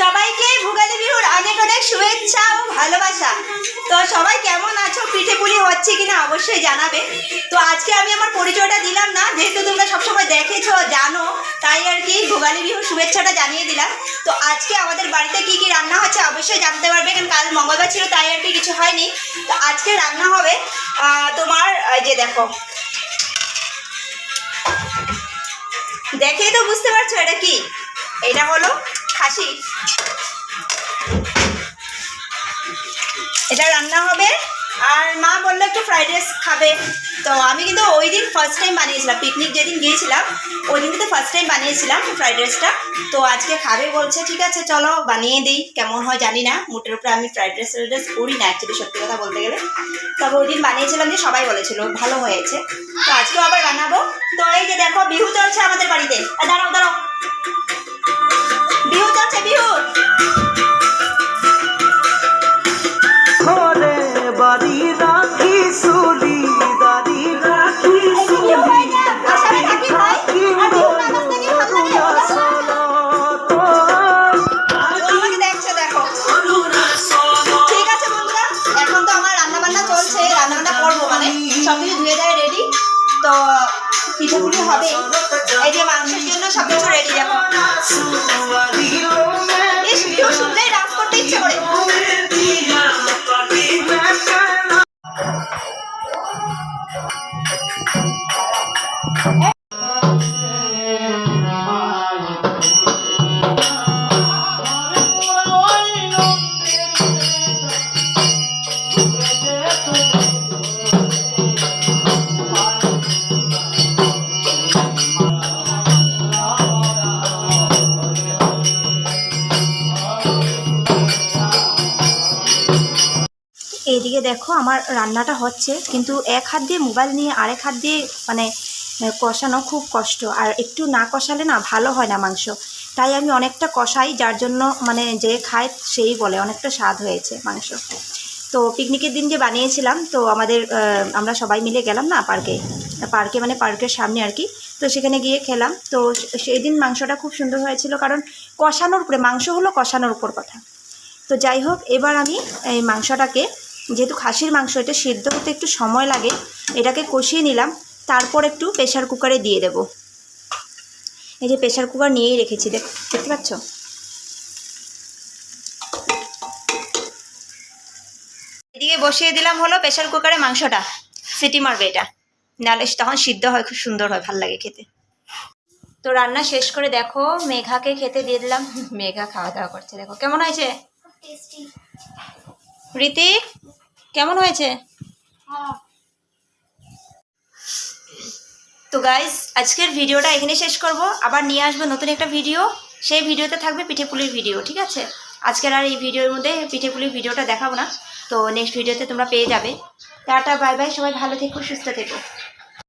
সবাইকে ভোগালী বিহুর অনেক অনেক শুভেচ্ছা ও ভালোবাসা। তো সবাই কেমন আছো? পিঠে পুলি হচ্ছে কিনা অবশ্যই জানাবে। তো আজকে আমি আমার পরিচয়টা দিলাম না, যেহেতু তোমরা সবসময় দেখেছ, জানো, তাই আর কি ভোগালী বিহুর শুভেচ্ছাটা জানিয়ে দিলাম। তো আজকে আমাদের বাড়িতে কি কি রান্না হচ্ছে অবশ্যই জানতে পারবে, কারণ কাল মঙ্গলবার ছিল, তাই আর কি কিছু হয়নি। তো আজকে রান্না হবে তোমার যে দেখো। দেখেই তো বুঝতে পারছ এটা কি? এটা হলো খাসি। এটা রান্না হবে। আর মা বলল একটু ফ্রাইড রাইস খাবে। তো আমি কিন্তু ওই দিন ফার্স্ট টাইম বানিয়েছিলাম। পিকনিক যেদিন গিয়েছিলাম, ওই দিন কিন্তু ফার্স্ট টাইম বানিয়েছিলাম ফ্রাইড রাইসটা তো আজকে খাবে বলছে, ঠিক আছে, চলো বানিয়ে দিই। কেমন হয় জানি না। মুটের উপরে আমি ফ্রাইড রাইস ফ্রাইড রাইস করি না অ্যাকচুয়ালি সত্যি কথা বলতে গেলে। তবে ওই দিন বানিয়েছিলাম যে সবাই বলেছিল, ভালো হয়েছে। তো আজকেও আবার বানাবো। তো এই যে দেখো, বিহু সব কিছু ধুয়ে দেয় রেডি তো পিঠেগুলি হবে। এই যে মাংসের জন্য সব কিছু এইদিকে দেখো আমার রান্নাটা হচ্ছে, কিন্তু এক হাত দিয়ে মোবাইল নিয়ে আরেক হাত দিয়ে মানে কষানো খুব কষ্ট। আর একটু না কষালে না ভালো হয় না মাংস। তাই আমি অনেকটা কষাই, যার জন্য মানে যে খায় সেই বলে, অনেকটা স্বাদ হয়েছে মাংস। তো পিকনিকের দিন যে বানিয়েছিলাম, তো আমাদের আমরা সবাই মিলে গেলাম না পার্কে। পার্কে মানে পার্কের সামনে আর কি। তো সেখানে গিয়ে খেলাম। তো সেই দিন মাংসটা খুব সুন্দর হয়েছিল, কারণ কষানোর উপরে মাংস হলো কষানোর উপর কথা। তো যাই হোক, এবার আমি এই মাংসটাকে যেহেতু খাসির মাংস এটা সিদ্ধ হতে একটু সময় লাগে এটাকে কষিয়ে নিলাম তারপর একটু প্রেশার কুকারে দিয়ে দেব। এই যে প্রেশার কুকার নিয়েই রেখেছি দেখ দেখতে পাচ্ছ? এদিকে বসিয়ে দিলাম হলো প্রেশার কুকারে মাংসটা সিটি মারবে এটা। নাহলে তখন সিদ্ধ হয় খুব সুন্দর হয় ভালো লাগে খেতে। তো রান্না শেষ করে দেখো মেঘাকে খেতে দিয়ে দিলাম। মেঘা খাওয়া দাওয়া করছে দেখো কেমন হয়েছে? রীতি কেমন হয়েছে? তো গাইজ আজকের ভিডিওটা এখানে শেষ করব। আবার নিয়ে আসব নতুন একটা ভিডিও। সেই ভিডিওতে থাকবে পিঠেপুলির ভিডিও, ঠিক আছে? আজকের আর এই ভিডিওর মধ্যে পিঠেপুলির ভিডিওটা দেখাবো না। তো নেক্সট ভিডিওতে তোমরা পেয়ে যাবে। টাটা বাই বাই সবাই ভালো থেকো, সুস্থ থেকো।